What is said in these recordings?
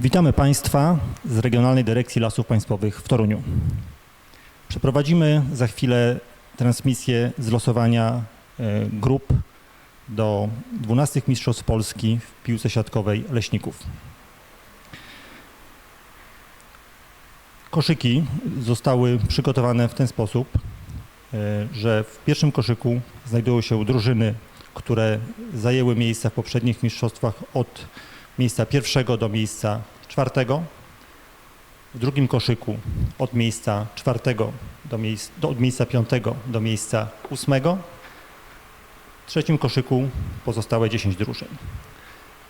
Witamy Państwa z Regionalnej Dyrekcji Lasów Państwowych w Toruniu. Przeprowadzimy za chwilę transmisję z losowania e, grup do 12 Mistrzostw Polski w piłce siatkowej leśników. Koszyki zostały przygotowane w ten sposób, e, że w pierwszym koszyku znajdują się drużyny, które zajęły miejsca w poprzednich mistrzostwach od miejsca pierwszego do miejsca czwartego. W drugim koszyku od miejsca czwartego do, miejsc, do, od miejsca piątego do miejsca ósmego. W trzecim koszyku pozostałe 10 drużyn.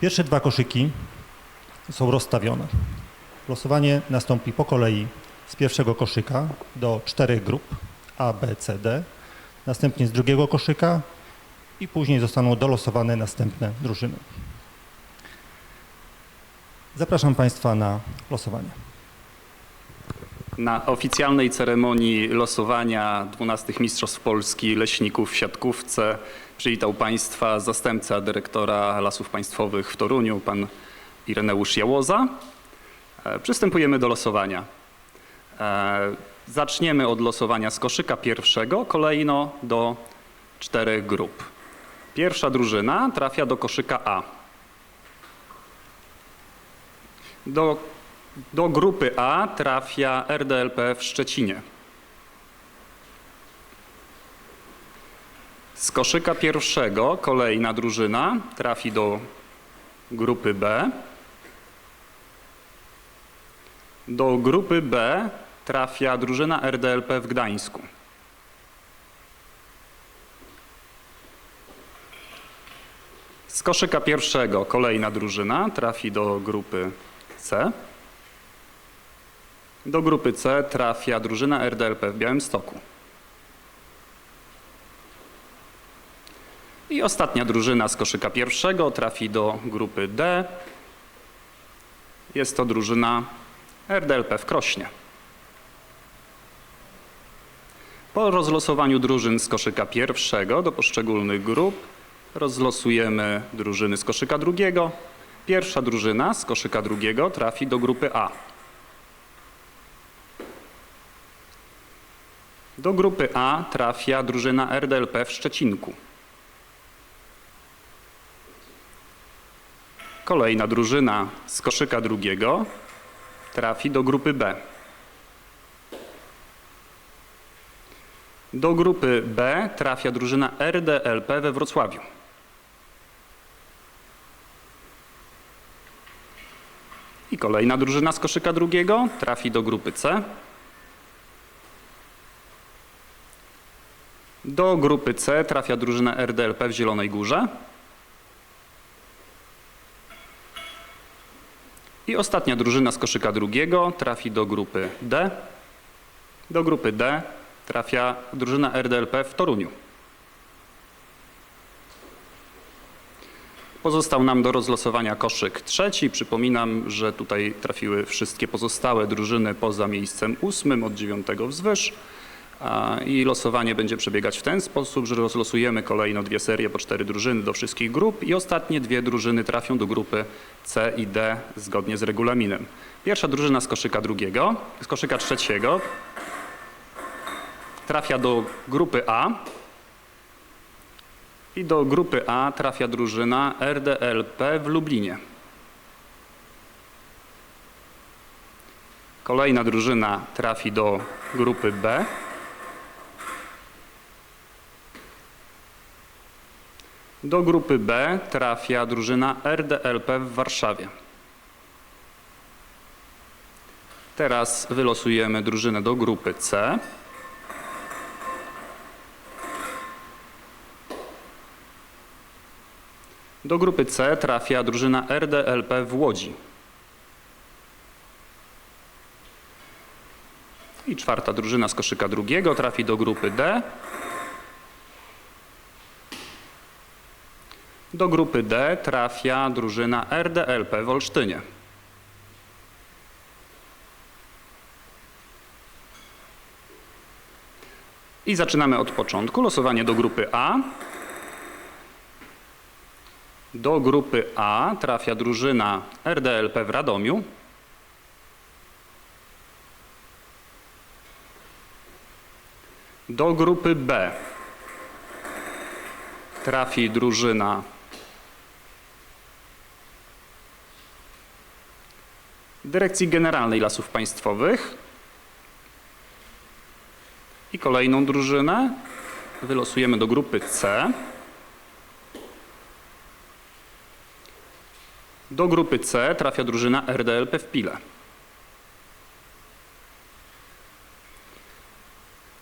Pierwsze dwa koszyki są rozstawione. Losowanie nastąpi po kolei z pierwszego koszyka do czterech grup A, B, C, D. Następnie z drugiego koszyka i później zostaną dolosowane następne drużyny. Zapraszam Państwa na losowanie. Na oficjalnej ceremonii losowania 12 Mistrzostw Polski Leśników w siatkówce przywitał Państwa zastępca dyrektora Lasów Państwowych w Toruniu, pan Ireneusz Jałoza. E, Przystępujemy do losowania. E, Zaczniemy od losowania z koszyka pierwszego, kolejno do czterech grup. Pierwsza drużyna trafia do koszyka A. Do, do grupy A trafia RDLP w Szczecinie. Z koszyka pierwszego kolejna drużyna trafi do grupy B. Do grupy B trafia drużyna RDLP w Gdańsku. Z koszyka pierwszego kolejna drużyna trafi do grupy C. Do grupy C trafia drużyna RDLP w Białymstoku. I ostatnia drużyna z koszyka pierwszego trafi do grupy D. Jest to drużyna RDLP w Krośnie. Po rozlosowaniu drużyn z koszyka pierwszego do poszczególnych grup rozlosujemy drużyny z koszyka drugiego. Pierwsza drużyna z koszyka drugiego trafi do grupy A. Do grupy A trafia drużyna RDLP w Szczecinku. Kolejna drużyna z koszyka drugiego trafi do grupy B. Do grupy B trafia drużyna RDLP we Wrocławiu. I kolejna drużyna z koszyka drugiego trafi do grupy C. Do grupy C trafia drużyna RDLP w Zielonej Górze. I ostatnia drużyna z koszyka drugiego trafi do grupy D. Do grupy D trafia drużyna RDLP w Toruniu. Pozostał nam do rozlosowania koszyk trzeci. Przypominam, że tutaj trafiły wszystkie pozostałe drużyny poza miejscem ósmym od dziewiątego wzwyż. I losowanie będzie przebiegać w ten sposób, że rozlosujemy kolejno dwie serie po cztery drużyny do wszystkich grup i ostatnie dwie drużyny trafią do grupy C i D zgodnie z regulaminem. Pierwsza drużyna z koszyka drugiego, z koszyka trzeciego trafia do grupy A i do grupy A trafia drużyna RDLP w Lublinie. Kolejna drużyna trafi do grupy B. Do grupy B trafia drużyna RDLP w Warszawie. Teraz wylosujemy drużynę do grupy C. Do grupy C trafia drużyna RDLP w Łodzi. I czwarta drużyna z koszyka drugiego trafi do grupy D. Do grupy D trafia drużyna RDLP w Olsztynie. I zaczynamy od początku. Losowanie do grupy A. Do grupy A trafia drużyna RDLP w Radomiu. Do grupy B trafi drużyna Dyrekcji Generalnej Lasów Państwowych. I kolejną drużynę wylosujemy do grupy C. Do grupy C trafia drużyna RDLP w Pile.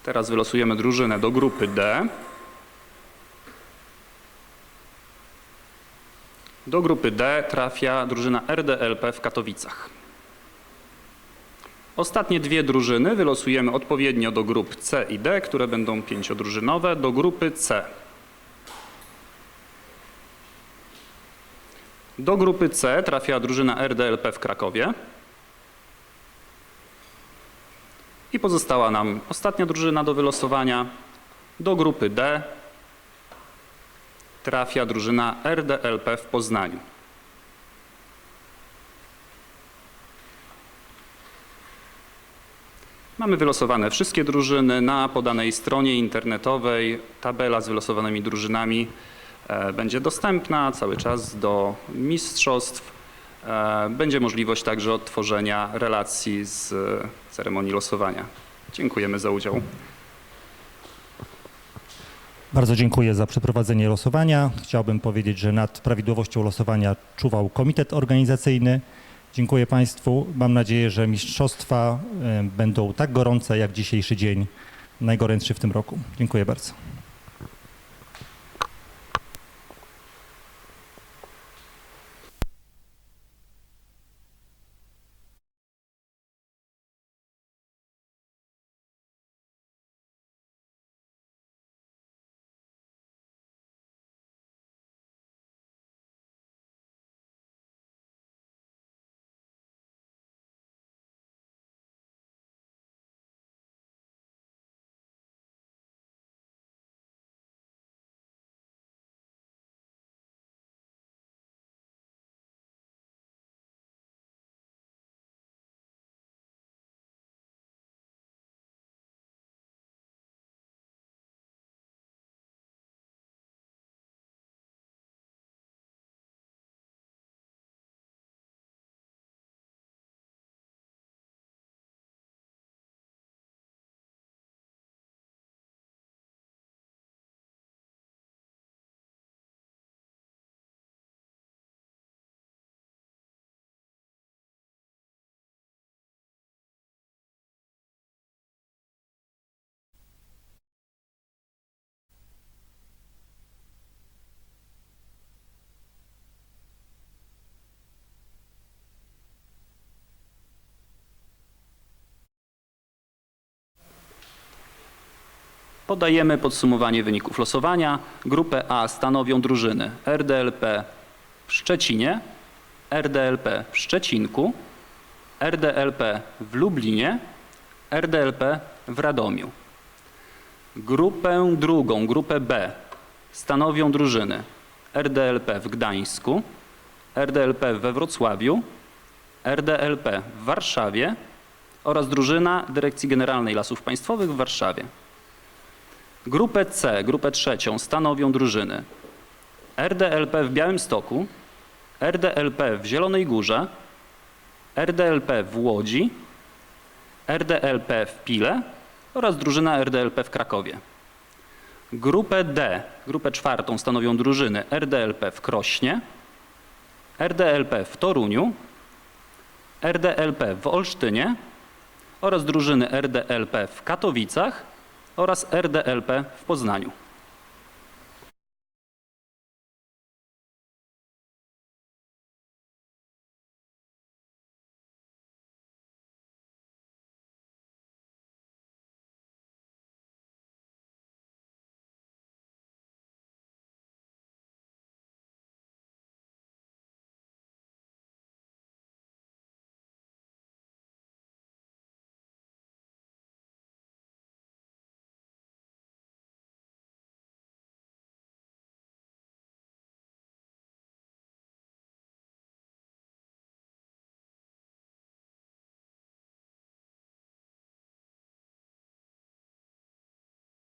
Teraz wylosujemy drużynę do grupy D. Do grupy D trafia drużyna RDLP w Katowicach. Ostatnie dwie drużyny wylosujemy odpowiednio do grup C i D, które będą pięciodrużynowe, do grupy C. Do grupy C trafia drużyna RDLP w Krakowie. I pozostała nam ostatnia drużyna do wylosowania. Do grupy D trafia drużyna RDLP w Poznaniu. Mamy wylosowane wszystkie drużyny na podanej stronie internetowej. Tabela z wylosowanymi drużynami będzie dostępna cały czas do mistrzostw. E, Będzie możliwość także odtworzenia relacji z e, ceremonii losowania. Dziękujemy za udział. Bardzo dziękuję za przeprowadzenie losowania. Chciałbym powiedzieć, że nad prawidłowością losowania czuwał komitet organizacyjny. Dziękuję Państwu. Mam nadzieję, że mistrzostwa e, będą tak gorące jak dzisiejszy dzień, najgorętszy w tym roku. Dziękuję bardzo. Podajemy podsumowanie wyników losowania. Grupę A stanowią drużyny RDLP w Szczecinie, RDLP w Szczecinku, RDLP w Lublinie, RDLP w Radomiu. Grupę drugą, grupę B stanowią drużyny RDLP w Gdańsku, RDLP we Wrocławiu, RDLP w Warszawie oraz drużyna Dyrekcji Generalnej Lasów Państwowych w Warszawie. Grupę C, grupę trzecią stanowią drużyny RDLP w Białymstoku, RDLP w Zielonej Górze, RDLP w Łodzi, RDLP w Pile oraz drużyna RDLP w Krakowie. Grupę D, grupę czwartą stanowią drużyny RDLP w Krośnie, RDLP w Toruniu, RDLP w Olsztynie oraz drużyny RDLP w Katowicach oraz RDLP w Poznaniu.